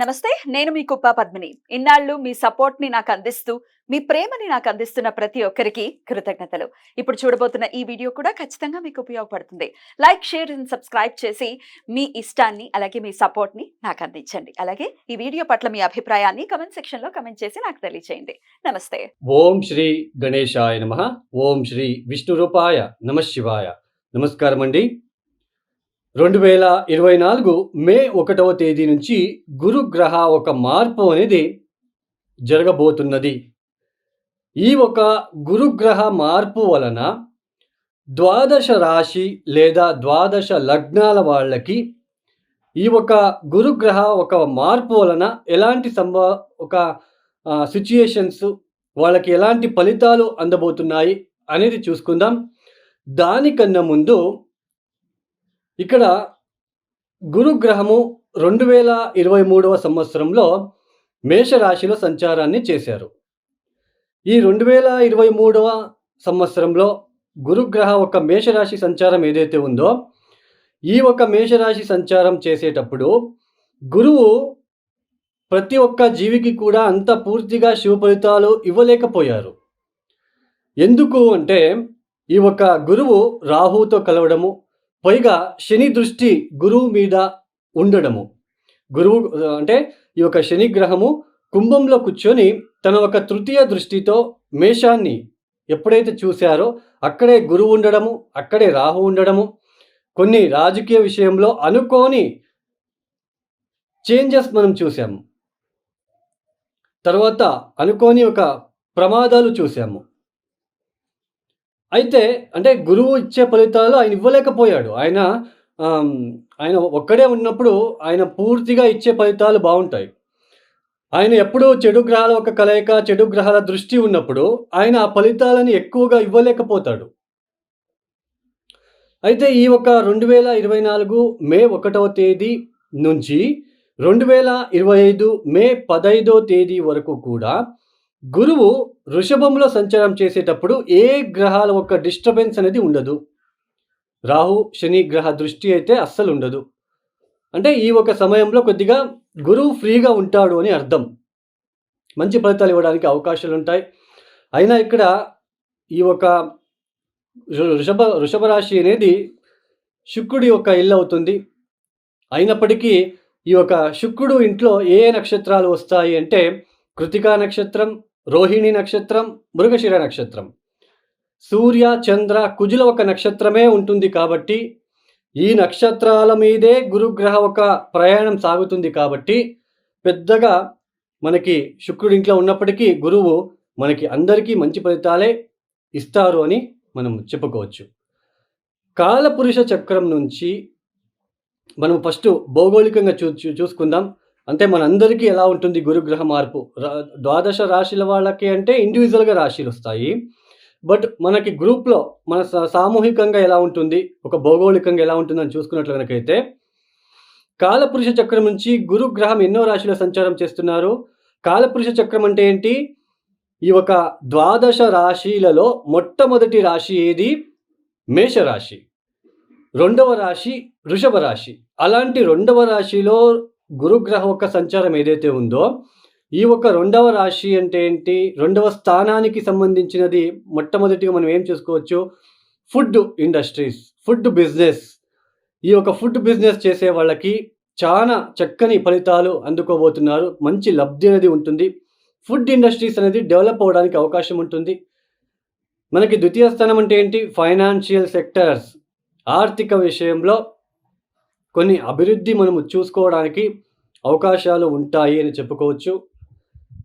నమస్తే నేను మీ కుప్ప పద్మిని. ఇన్నాళ్ళు మీ సపోర్ట్ని నాకు అందిస్తూ మీ ప్రేమని నాకు అందిస్తున్న ప్రతి ఒక్కరికి కృతజ్ఞతలు. ఇప్పుడు చూడబోతున్న ఈ వీడియో కూడా ఖచ్చితంగా మీకు ఉపయోగపడుతుంది. లైక్ షేర్ అండ్ సబ్స్క్రైబ్ చేసి మీ ఇష్టాన్ని అలాగే మీ సపోర్ట్ని నాకు అందించండి. అలాగే ఈ వీడియో పట్ల మీ అభిప్రాయాన్ని కమెంట్ సెక్షన్లో కమెంట్ చేసి నాకు తెలియజేయండి నమస్తే. ఓం శ్రీ గణేశాయ నమ. ఓం శ్రీ విష్ణు రూపాయ నమ శివాయ. నమస్కారం అండి రెండు వేల ఇరవై నాలుగు మే ఒకటవ తేదీ నుంచి గురుగ్రహ ఒక మార్పు అనేది జరగబోతున్నది. ఈ ఒక గురుగ్రహ మార్పు వలన ద్వాదశ రాశి లేదా ద్వాదశ లగ్నాల వాళ్ళకి ఈ ఒక గురుగ్రహ ఒక మార్పు వలన ఎలాంటి సంభ ఒక సిచ్యుయేషన్స్ వాళ్ళకి ఎలాంటి ఫలితాలు అందబోతున్నాయి అనేది చూసుకుందాం. దానికన్నా ముందు ఇక్కడ గురుగ్రహము రెండు వేల ఇరవై మూడవ సంవత్సరంలో మేషరాశిలో సంచారాన్ని చేశారు. ఈ రెండు వేల ఇరవై మూడవ సంవత్సరంలో గురుగ్రహ ఒక మేషరాశి సంచారం ఏదైతే ఉందో ఈ ఒక మేషరాశి సంచారం చేసేటప్పుడు గురువు ప్రతి ఒక్క జీవికి కూడా అంత పూర్తిగా శుభ ఫలితాలు ఇవ్వలేకపోయారు. ఎందుకు అంటే ఈ ఒక గురువు రాహుతో కలవడము పైగా శని దృష్టి గురువు మీద ఉండడము. గురువు అంటే ఈ యొక్క శని గ్రహము కుంభంలో కూర్చొని తన ఒక తృతీయ దృష్టితో మేషాన్ని ఎప్పుడైతే చూశారో అక్కడే గురువు ఉండడము అక్కడే రాహు ఉండడము కొన్ని రాజకీయ విషయంలో అనుకోని చేంజెస్ మనం చూసాము తర్వాత అనుకోని ఒక ప్రమాదాలు చూసాము అయితే అంటే గురువు ఇచ్చే ఫలితాలు ఆయన ఇవ్వలేకపోయాడు. ఆయన ఆయన ఒక్కడే ఉన్నప్పుడు ఆయన పూర్తిగా ఇచ్చే ఫలితాలు బాగుంటాయి. ఆయన ఎప్పుడూ చెడు గ్రహాల ఒక కలయిక చెడు గ్రహాల దృష్టి ఉన్నప్పుడు ఆయన ఆ ఫలితాలని ఎక్కువగా ఇవ్వలేకపోతాడు. అయితే ఈ ఒక రెండు వేల ఇరవై నాలుగు మే ఒకటవ తేదీ నుంచి రెండు వేల ఇరవై ఐదు మే పదైదో తేదీ వరకు కూడా గురువు వృషభంలో సంచారం చేసేటప్పుడు ఏ గ్రహాల ఒక డిస్టర్బెన్స్ అనేది ఉండదు. రాహు శని గ్రహ దృష్టి అయితే అస్సలు ఉండదు. అంటే ఈ ఒక సమయంలో కొద్దిగా గురువు ఫ్రీగా ఉంటాడు అని అర్థం. మంచి ఫలితాలు ఇవ్వడానికి అవకాశాలు ఉంటాయి. అయినా ఇక్కడ ఈ ఒక వృషభ వృషభ రాశి అనేది శుక్రుడి యొక్క ఇల్లు అవుతుంది. అయినప్పటికీ ఈ యొక్క శుక్రుడు ఇంట్లో ఏ ఏ నక్షత్రాలు వస్తాయి అంటే కృతికా నక్షత్రం రోహిణి నక్షత్రం మృగశిర నక్షత్రం. సూర్య చంద్ర కుజుల ఒక నక్షత్రమే ఉంటుంది కాబట్టి ఈ నక్షత్రాల మీదే గురుగ్రహ ఒక ప్రయాణం సాగుతుంది కాబట్టి పెద్దగా మనకి శుక్రుడి ఇంట్లో ఉన్నప్పటికీ గురువు మనకి అందరికీ మంచి ఫలితాలే ఇస్తారు అని మనం చెప్పుకోవచ్చు. కాలపురుష చక్రం నుంచి మనం ఫస్ట్ భౌగోళికంగా చూ చూ- చూసుకుందాం. అంటే మనందరికీ ఎలా ఉంటుంది గురుగ్రహ మార్పు? ద్వాదశ రాశుల వాళ్ళకి అంటే ఇండివిజువల్గా రాశిలు వస్తాయి. బట్ మనకి గ్రూప్లో మన సామూహికంగా ఎలా ఉంటుంది? ఒక భౌగోళికంగా ఎలా ఉంటుందని చూసుకున్నట్లు కనుకైతే కాలపురుష చక్రం నుంచి గురుగ్రహం ఎన్నో రాశిలో సంచారం చేస్తున్నారు. కాలపురుష చక్రం అంటే ఏంటి? ఈ ఒక ద్వాదశ రాశిలలో మొట్టమొదటి రాశి ఏది? మేషరాశి. రెండవ రాశి వృషభ రాశి. అలాంటి రెండవ రాశిలో గురుగ్రహ యొక్క సంచారం ఏదైతే ఉందో ఈ ఒక రెండవ రాశి అంటే ఏంటి? రెండవ స్థానానికి సంబంధించినది మొట్టమొదటిగా మనం ఏం చేసుకోవచ్చు? Food industries food business. ఈ యొక్క ఫుడ్ బిజినెస్ చేసే వాళ్ళకి చాలా చక్కని ఫలితాలు అందుకోబోతున్నారు. మంచి లబ్ధి అనేది ఉంటుంది. ఫుడ్ ఇండస్ట్రీస్ అనేది డెవలప్ అవ్వడానికి అవకాశం ఉంటుంది. మనకి ద్వితీయ స్థానం అంటే ఏంటి? Financial sectors. ఆర్థిక విషయంలో కొన్ని అభివృద్ధి మనము చూసుకోవడానికి అవకాశాలు ఉంటాయి అని చెప్పుకోవచ్చు.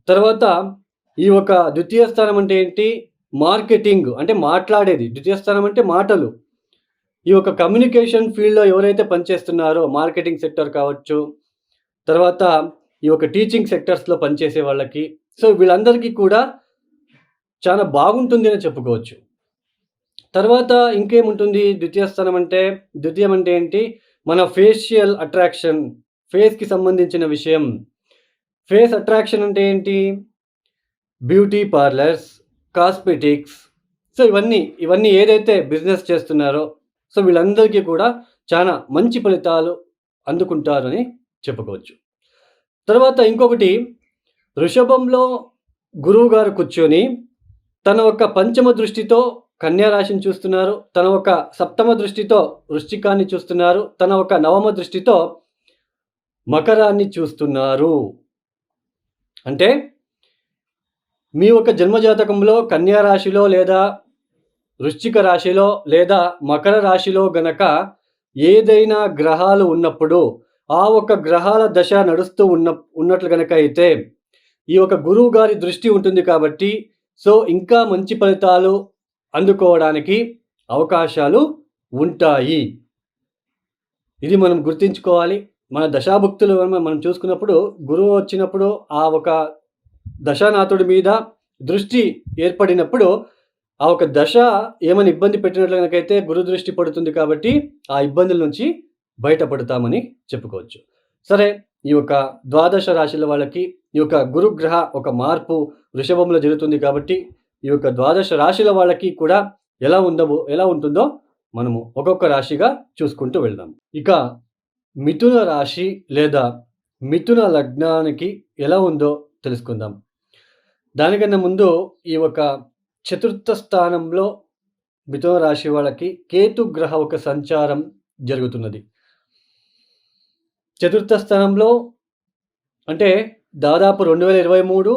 తర్వాత ఈ ఒక ద్వితీయ స్థానం అంటే ఏంటి? మార్కెటింగ్ అంటే మాట్లాడేది. ద్వితీయ స్థానం అంటే మాటలు. ఈ యొక్క కమ్యూనికేషన్ ఫీల్డ్లో ఎవరైతే పనిచేస్తున్నారో మార్కెటింగ్ సెక్టర్ కావచ్చు తర్వాత ఈ యొక్క టీచింగ్ సెక్టర్స్లో పనిచేసే వాళ్ళకి. సో వీళ్ళందరికీ కూడా చాలా బాగుంటుంది అని చెప్పుకోవచ్చు. తర్వాత ఇంకేముంటుంది? ద్వితీయ స్థానం అంటే ద్వితీయం అంటే ఏంటి? మన ఫేషియల్ అట్రాక్షన్ ఫేస్కి సంబంధించిన విషయం. ఫేస్ అట్రాక్షన్ అంటే ఏంటి? బ్యూటీ పార్లర్స్ కాస్మెటిక్స్ సో ఇవన్నీ ఇవన్నీ ఏదైతే బిజినెస్ చేస్తున్నారో సో వీళ్ళందరికీ కూడా చాలా మంచి ఫలితాలు అందుకుంటారని చెప్పుకోవచ్చు. తర్వాత ఇంకొకటి వృషభంలో గురువు గారు కూర్చొని తన ఒక పంచమ దృష్టితో కన్యా రాశిని చూస్తున్నారు. తన ఒక సప్తమ దృష్టితో వృశ్చికాన్ని చూస్తున్నారు. తన ఒక నవమ దృష్టితో మకరాన్ని చూస్తున్నారు. అంటే మీ యొక్క జన్మజాతకంలో కన్యా రాశిలో లేదా వృశ్చిక రాశిలో లేదా మకర రాశిలో గనక ఏదైనా గ్రహాలు ఉన్నప్పుడు ఆ ఒక గ్రహాల దశ నడుస్తూ ఉన్న ఉన్నట్లు గనక అయితే ఈ ఒక గురువు గారి దృష్టి ఉంటుంది కాబట్టి సో ఇంకా మంచి ఫలితాలు అందుకోవడానికి అవకాశాలు ఉంటాయి. ఇది మనం గుర్తుంచుకోవాలి. మన దశాభుక్తులు మనం చూసుకున్నప్పుడు గురువు వచ్చినప్పుడు ఆ ఒక దశానాథుడి మీద దృష్టి ఏర్పడినప్పుడు ఆ ఒక దశ ఏమైనా ఇబ్బంది పెట్టినట్లు కనుకైతే గురు దృష్టి పడుతుంది కాబట్టి ఆ ఇబ్బందుల నుంచి బయటపడతామని చెప్పుకోవచ్చు. సరే ఈ యొక్క ద్వాదశ రాశుల వాళ్ళకి ఈ యొక్క గురుగ్రహ ఒక మార్పు వృషభంలో జరుగుతుంది కాబట్టి ఈ యొక్క ద్వాదశ రాశుల వాళ్ళకి కూడా ఎలా ఉందో ఎలా ఉంటుందో మనము ఒక్కొక్క రాశిగా చూసుకుంటూ వెళ్దాం. ఇక మిథున రాశి లేదా మిథున లగ్నానికి ఎలా ఉందో తెలుసుకుందాం. దానికన్నా ముందు ఈ ఒక చతుర్థ స్థానంలో మిథున రాశి వాళ్ళకి కేతు గ్రహ ఒక సంచారం జరుగుతున్నది. చతుర్థ స్థానంలో అంటే దాదాపు రెండు వేల ఇరవై మూడు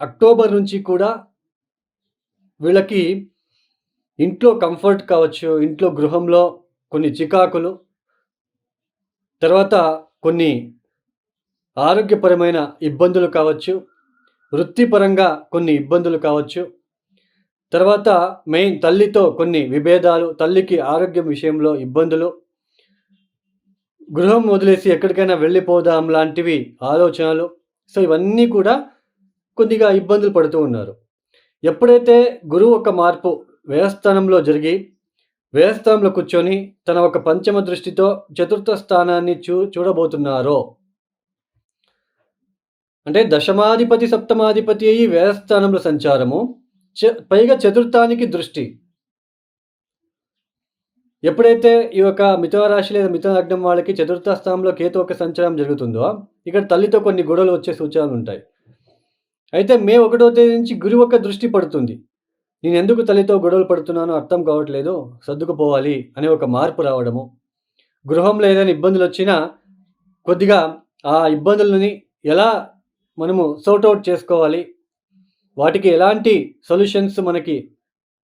అక్టోబర్ నుంచి కూడా వీళ్ళకి ఇంట్లో కంఫర్ట్ కావచ్చు ఇంట్లో గృహంలో కొన్ని చికాకులు తర్వాత కొన్ని ఆరోగ్యపరమైన ఇబ్బందులు కావచ్చు వృత్తిపరంగా కొన్ని ఇబ్బందులు కావచ్చు. తర్వాత మెయిన్ తల్లితో కొన్ని విభేదాలు తల్లికి ఆరోగ్యం విషయంలో ఇబ్బందులు. గృహం వదిలేసి ఎక్కడికైనా వెళ్ళిపోదాం లాంటివి ఆలోచనలు. సో ఇవన్నీ కూడా కొద్దిగా ఇబ్బందులు పడుతూ ఉన్నారు. ఎప్పుడైతే గురువు ఒక మార్పు వ్యయస్థానంలో జరిగి వ్యయస్థానంలో కూర్చొని తన ఒక పంచమ దృష్టితో చతుర్థ స్థానాన్ని చూ చూడబోతున్నారో? అంటే దశమాధిపతి సప్తమాధిపతి అయ్యి వ్యయస్థానంలో సంచారము చ పైగా చతుర్థానికి దృష్టి. ఎప్పుడైతే ఈ యొక్క మిథున రాశి లేదా మిథున లగ్నం వాళ్ళకి చతుర్థ స్థానంలో కేతు ఒక సంచారం జరుగుతుందో ఇక్కడ తల్లితో కొన్ని గొడవలు వచ్చే సూచనలు ఉంటాయి. అయితే మే ఒకటో తేదీ నుంచి గురువు యొక్క దృష్టి పడుతుంది. నేను ఎందుకు తల్లితో గొడవలు పడుతున్నానో అర్థం కావట్లేదో. సర్దుకుపోవాలి అనే ఒక మార్పు రావడము. గృహంలో ఏదైనా ఇబ్బందులు వచ్చినా కొద్దిగా ఆ ఇబ్బందులని ఎలా మనము అవుట్ చేసుకోవాలి? వాటికి ఎలాంటి సొల్యూషన్స్ మనకి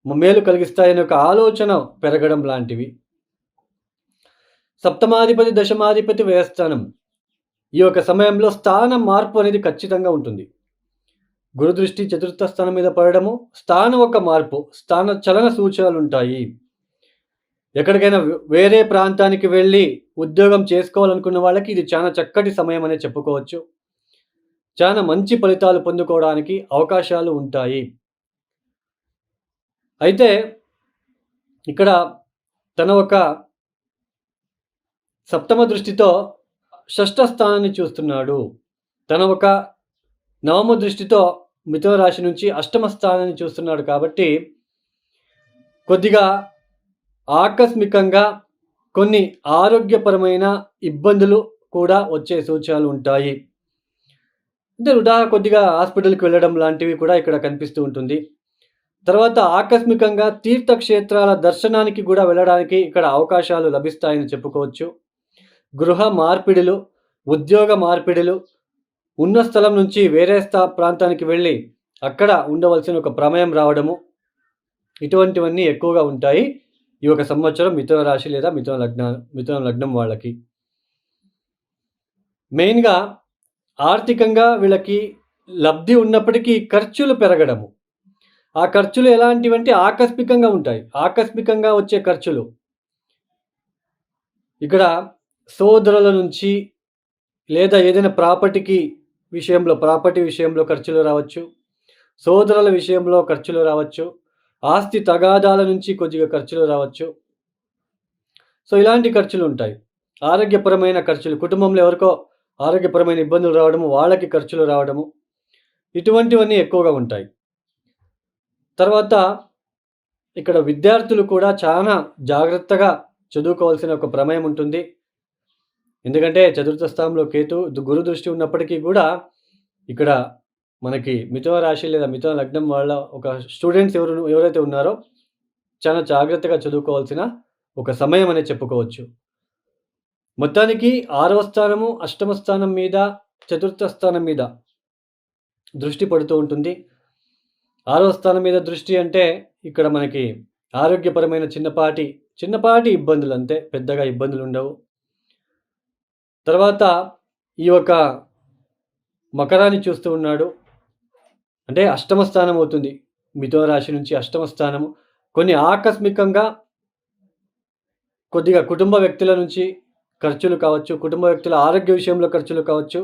మేలు కలిగిస్తాయనే ఒక ఆలోచన పెరగడం లాంటివి. సప్తమాధిపతి దశమాధిపతి వ్యయస్థానం. ఈ యొక్క సమయంలో స్థానం మార్పు అనేది ఖచ్చితంగా ఉంటుంది. గురుదృష్టి చతుర్థ స్థానం మీద పడడము స్థానం ఒక మార్పు స్థాన చలన సూచనలు ఉంటాయి ఎక్కడికైనా వేరే ప్రాంతానికి వెళ్ళి ఉద్యోగం చేసుకోవాలనుకున్న వాళ్ళకి ఇది చాలా చక్కటి సమయం అనే చెప్పుకోవచ్చు. చాలా మంచి ఫలితాలు పొందుకోవడానికి అవకాశాలు ఉంటాయి. అయితే ఇక్కడ తన ఒక సప్తమ దృష్టితో షష్ఠ స్థానాన్ని చూస్తున్నాడు. తన ఒక నవమ దృష్టితో మిథున రాశి నుంచి అష్టమ స్థానాన్ని చూస్తున్నాడు కాబట్టి కొద్దిగా ఆకస్మికంగా కొన్ని ఆరోగ్యపరమైన ఇబ్బందులు కూడా వచ్చే సూచనలు ఉంటాయి. అంటే వృధా కొద్దిగా హాస్పిటల్కి వెళ్ళడం లాంటివి కూడా ఇక్కడ కనిపిస్తూ ఉంటుంది. తర్వాత ఆకస్మికంగా తీర్థక్షేత్రాల దర్శనానికి కూడా వెళ్ళడానికి ఇక్కడ అవకాశాలు లభిస్తాయని చెప్పుకోవచ్చు. గృహ మార్పిడులు ఉద్యోగ మార్పిడులు ఉన్న స్థలం నుంచి వేరే స్థా ప్రాంతానికి వెళ్ళి అక్కడ ఉండవలసిన ఒక ప్రమేయం రావడము. ఇటువంటివన్నీ ఎక్కువగా ఉంటాయి ఈ ఒక సంవత్సరం మిథున రాశి లేదా మిథున లగ్న మిథున లగ్నం వాళ్ళకి. మెయిన్గా ఆర్థికంగా వీళ్ళకి లబ్ధి ఉన్నప్పటికీ ఖర్చులు పెరగడము. ఆ ఖర్చులు ఎలాంటివంటే ఆకస్మికంగా ఉంటాయి. ఆకస్మికంగా వచ్చే ఖర్చులు. ఇక్కడ సోదరుల నుంచి లేదా ఏదైనా ప్రాపర్టీకి విషయంలో ప్రాపర్టీ విషయంలో ఖర్చులు రావచ్చు సోదరుల విషయంలో ఖర్చులు రావచ్చు ఆస్తి తగాదాల నుంచి కొద్దిగా ఖర్చులు రావచ్చు. సో ఇలాంటి ఖర్చులు ఉంటాయి. ఆరోగ్యపరమైన ఖర్చులు కుటుంబంలో ఎవరికో ఆరోగ్యపరమైన ఇబ్బందులు రావడము వాళ్ళకి ఖర్చులు రావడము ఇటువంటివన్నీ ఎక్కువగా ఉంటాయి. తర్వాత ఇక్కడ విద్యార్థులు కూడా చాలా జాగ్రత్తగా చదువుకోవాల్సిన ఒక ప్రమేయం ఉంటుంది. ఎందుకంటే చతుర్థ స్థానంలో కేతు గురు దృష్టి ఉన్నప్పటికీ కూడా ఇక్కడ మనకి మిథున రాశి లేదా మిథున లగ్నం వాళ్ళ ఒక స్టూడెంట్స్ ఎవరు ఎవరైతే ఉన్నారో చాలా జాగ్రత్తగా చదువుకోవాల్సిన ఒక సమయం అనే చెప్పుకోవచ్చు. మొత్తానికి ఆరవ స్థానము అష్టమ స్థానం మీద చతుర్థ స్థానం మీద దృష్టి పడుతూ ఉంటుంది. ఆరవ స్థానం మీద దృష్టి అంటే ఇక్కడ మనకి ఆరోగ్యపరమైన చిన్నపాటి చిన్నపాటి ఇబ్బందులు అంతే పెద్దగా ఇబ్బందులు ఉండవు. తర్వాత ఈ యొక్క మకరాన్ని చూస్తూ ఉన్నాడు. అంటే అష్టమ స్థానం అవుతుంది. మిథున రాశి నుంచి అష్టమ స్థానము. కొన్ని ఆకస్మికంగా కొద్దిగా కుటుంబ వ్యక్తుల నుంచి ఖర్చులు కావచ్చు కుటుంబ వ్యక్తుల ఆరోగ్య విషయంలో ఖర్చులు కావచ్చు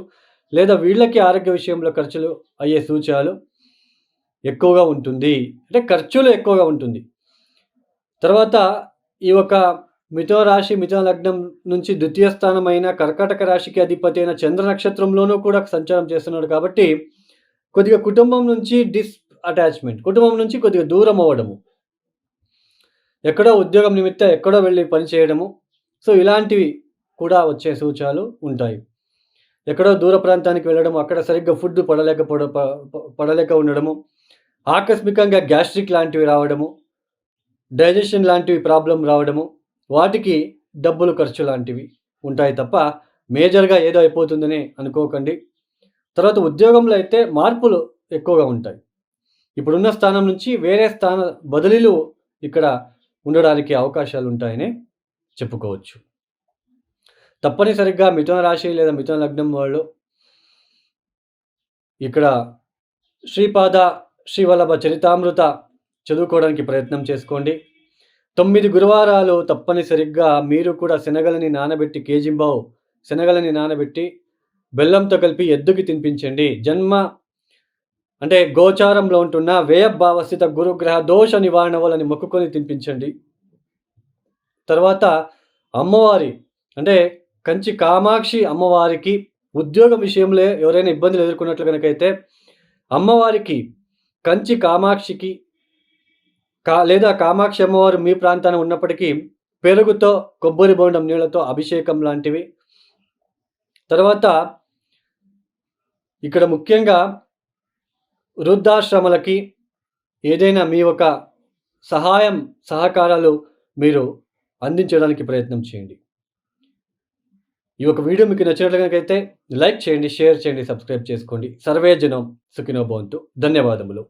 లేదా వీళ్ళకి ఆరోగ్య విషయంలో ఖర్చులు అయ్యే సూచనలు ఎక్కువగా ఉంటుంది. అంటే ఖర్చులు ఎక్కువగా ఉంటుంది. తర్వాత ఈ యొక్క మిథో రాశి మిథో లగ్నం నుంచి ద్వితీయ స్థానమైన కర్కాటక రాశికి అధిపతి అయిన చంద్ర నక్షత్రంలోనూ కూడా సంచారం చేస్తున్నాడు కాబట్టి కొద్దిగా కుటుంబం నుంచి డిస్ అటాచ్మెంట్ కుటుంబం నుంచి కొద్దిగా దూరం అవ్వడము ఎక్కడో ఉద్యోగం నిమిత్తం ఎక్కడో వెళ్ళి పనిచేయడము సో ఇలాంటివి కూడా వచ్చే సూచనలు ఉంటాయి. ఎక్కడో దూర ప్రాంతానికి వెళ్ళడము అక్కడ సరిగ్గా ఫుడ్ పడలేక పడ పడలేక ఉండడము ఆకస్మికంగా గ్యాస్ట్రిక్ లాంటివి రావడము డైజెషన్ లాంటివి ప్రాబ్లం రావడము వాటికి డబ్బులు ఖర్చు లాంటివి ఉంటాయి తప్ప మేజర్గా ఏదో అయిపోతుందని అనుకోకండి. తర్వాత ఉద్యోగంలో అయితే మార్పులు ఎక్కువగా ఉంటాయి. ఇప్పుడున్న స్థానం నుంచి వేరే స్థాన బదిలీలు ఇక్కడ ఉండడానికి అవకాశాలు ఉంటాయని చెప్పుకోవచ్చు. తప్పనిసరిగా మిథున రాశి లేదా మిథున లగ్నం వాళ్ళు ఇక్కడ శ్రీపాద శ్రీవల్లభ చరితామృత చదువుకోవడానికి ప్రయత్నం చేసుకోండి. తొమ్మిది గురువారాలు తప్పనిసరిగా మీరు కూడా శనగలని నానబెట్టి కేజింబావు శనగలని నానబెట్టి బెల్లంతో కలిపి ఎద్దుకి తినిపించండి. జన్మ అంటే గోచారంలో ఉంటున్న వ్యయభావస్థిత గురుగ్రహ దోష నివారణ వలని మొక్కుకొని తినిపించండి. తర్వాత అమ్మవారి అంటే కంచి కామాక్షి అమ్మవారికి ఉద్యోగ విషయంలో ఎవరైనా ఇబ్బందులు ఎదుర్కొన్నట్లు కనుకైతే అమ్మవారికి కంచి కామాక్షికి కా లేదా కామాక్షి అమ్మవారు మీ ప్రాంతాన ఉన్నప్పటికీ పెరుగుతో కొబ్బరి బోండం నీళ్ళతో అభిషేకం లాంటివి. తర్వాత ఇక్కడ ముఖ్యంగా వృద్ధాశ్రమలకి ఏదైనా మీ ఒక సహాయం సహకారాలు మీరు అందించడానికి ప్రయత్నం చేయండి. ఈ ఒక వీడియో మీకు నచ్చినట్లు కనుకైతే లైక్ చేయండి షేర్ చేయండి సబ్స్క్రైబ్ చేసుకోండి. సర్వే జనం సుఖినో భవంతు. ధన్యవాదములు.